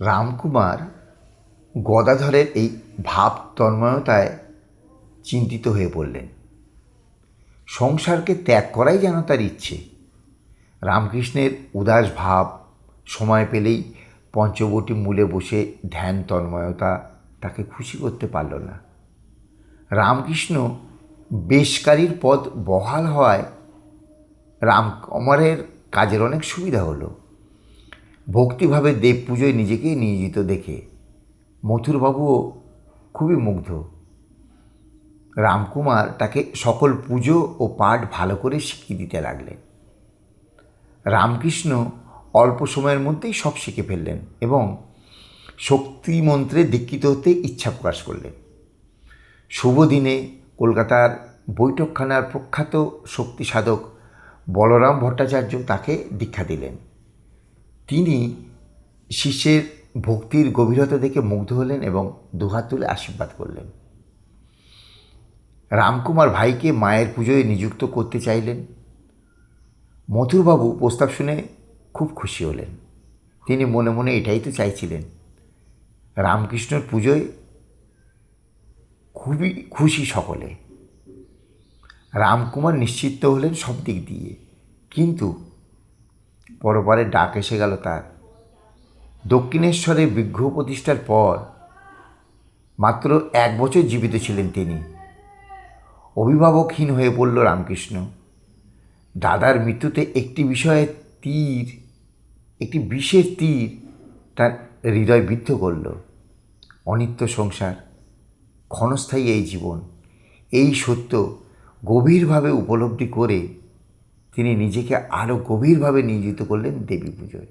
রামকুমার গদাধরের এই ভাব তন্ময়তায় চিন্তিত হয়ে পড়লেন। সংসারকে ত্যাগ করাই যেন তার ইচ্ছে। রামকৃষ্ণের উদাস ভাব সময় পেলেই পঞ্চবটি মূলে বসে ধ্যান তন্ময়তা তাকে খুশি করতে পারল না। রামকৃষ্ণ বেশকারীর পদ বহাল হওয়ায় রামকুমারের কাজের অনেক সুবিধা হলো। ভক্তিভাবে দেব পুজোয় নিজেকে নিয়োজিত দেখে মথুরবাবুও খুবই মুগ্ধ। রামকুমার তাকে সকল পুজো ও পাঠ ভালো করে শিখিয়ে দিতে লাগলেন। রামকৃষ্ণ অল্প সময়ের মধ্যেই সব শিখে ফেললেন এবং শক্তি মন্ত্রে দীক্ষিত হতে ইচ্ছা প্রকাশ করলেন। শুভ দিনে কলকাতার বৈঠকখানার প্রখ্যাত শক্তি সাধক বলরাম ভট্টাচার্য তাকে দীক্ষা দিলেন। তিনি শিষ্যের ভক্তির গভীরতা দেখে মুগ্ধ হলেন এবং দুহাত তুলে আশীর্বাদ করলেন। রামকুমার ভাইকে মায়ের পুজোয় নিযুক্ত করতে চাইলেন। মথুরবাবু প্রস্তাব শুনে খুব খুশি হলেন। তিনি মনে মনে এটাই তো চাইছিলেন। রামকৃষ্ণর পুজোয় খুবই খুশি সকলে। রামকুমার নিশ্চিত হলেন সব দিক দিয়ে। কিন্তু পরপরে ডাক এসে গেল তার। দক্ষিণেশ্বরে বিগ্রহ প্রতিষ্ঠার পর মাত্র এক বছর জীবিত ছিলেন তিনি। অভিভাবকহীন হয়ে পড়ল রামকৃষ্ণ। দাদার মৃত্যুতে একটি বিষয়ে তীর, একটি বিশেষ তীর তার হৃদয় বিদ্ধ করল। অনিত্য সংসার, ক্ষণস্থায়ী এই জীবন, এই সত্য গভীরভাবে উপলব্ধি করে তিনি নিজেকে আরও গভীরভাবে নিয়োজিত করলেন দেবী পুজোয়